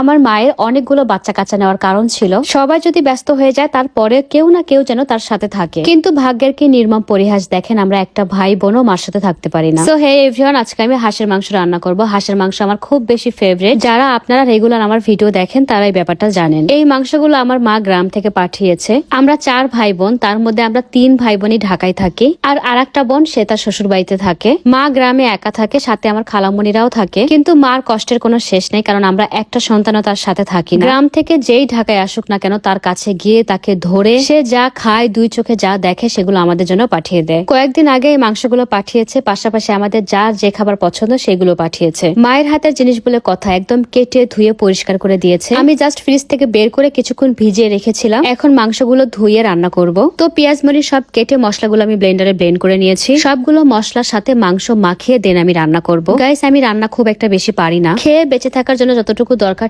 আমার মায়ের অনেকগুলো বাচ্চা কাচ্চা নেওয়ার কারণ ছিল, সবাই যদি ব্যস্ত হয়ে যায় তারপরে কেউ না কেউ যেন তার সাথে থাকে। কিন্তু ভাগ্যের কি নির্মম পরিহাস দেখেন আমরা একটা ভাই বোনও মার সাথে থাকতে পারি না। সো হে এভরিওয়ান আজকে আমি হাঁসের মাংস রান্না করব। হাঁসের মাংস আমার খুব বেশি ফেভারিট যারা আপনারা রেগুলার আমার ভিডিও দেখেন তারা এই ব্যাপারটা জানেন। এই মাংসগুলো আমার মা গ্রাম থেকে পাঠিয়েছে। আমরা চার ভাই বোন, তার মধ্যে আমরা তিন ভাই বোনই ঢাকায় থাকি। আর আরেকটা বোন, সে তার শ্বশুর বাড়িতে থাকে। মা গ্রামে একা থাকে, সাথে আমার খালামণিরাও থাকে। কিন্তু মার কষ্টের কোনো শেষ নেই, কারণ আমরা একটা সন্তানও তার সাথে থাকি না। গ্রাম থেকে যেই ঢাকায় আসুক না কেন, তার কাছে গিয়ে তাকে ধরে সে যা খায়, দুই চোখে যা দেখে, সেগুলো আমাদের জন্য পাঠিয়ে দেয়। কয়েকদিন আগে এই মাংসগুলো পাঠিয়েছে, পাশাপাশি আমাদের যার যে খাবার পছন্দ, সেগুলো পাঠিয়েছে। মায়ের হাতের জিনিস বলে কথা একদম কেটে ধুয়ে পরিষ্কার করে দিয়েছে। আমি জাস্ট ফ্রিজ থেকে বের করে কিছুক্ষণ ভিজিয়ে রেখেছিলাম। এখন মাংসগুলো ধুয়ে রান্না করব। তো পেঁয়াজ, মরিচ সব কেটে মশলাগুলো আমি ব্লেন্ডারে ব্লেন্ড করে নিয়েছি। সবগুলো মশলার সাথে মাংস মাখিয়ে দেন আমি রান্না করব। গাইস আমি রান্না খুব একটা বেশি পারি না। খেয়ে বেঁচে থাকার জন্য যতটুকু দরকার